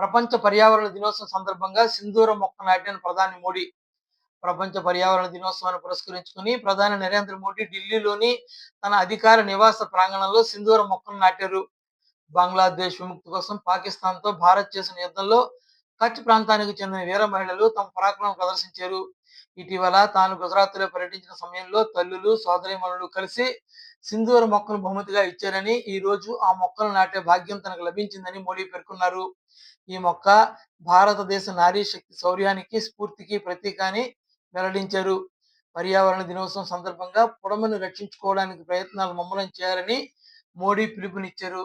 ప్రపంచ పర్యావరణ దినోత్సవం సందర్భంగా సింధూర మొక్క నాటిన ప్రధాని మోడీ ప్రపంచ పర్యావరణ దినోత్సవాన్ని పురస్కరించుకుని ప్రధాని నరేంద్ర మోడీ ఢిల్లీలోని తన అధికార నివాస ప్రాంగణంలో సింధూర మొక్కను నాటారు. బంగ్లాదేశ్ విముక్తి కోసం పాకిస్తాన్తో భారత్ చేసిన యుద్ధంలో కచ్ ప్రాంతానికి చెందిన వీర మహిళలు తమ పరాక్రమం ప్రదర్శించారు. ఇటీవల తాను గుజరాత్లో పర్యటించిన సమయంలో తల్లులు సోదరిమణులు కలిసి సింధూర మొక్కను బహుమతిగా ఇచ్చారని ఈ రోజు ఆ మొక్కలు నాటే భాగ్యం తనకు లభించిందని మోడీ పేర్కొన్నారు. ఈ మొక్క భారతదేశ నారీ శక్తి శౌర్యానికి స్ఫూర్తికి ప్రతీక అని వెల్లడించారు. పర్యావరణ దినోత్సవం సందర్భంగా పొడమను రక్షించుకోవడానికి ప్రయత్నాలు ముమ్మలం చేయాలని మోడీ పిలుపునిచ్చారు.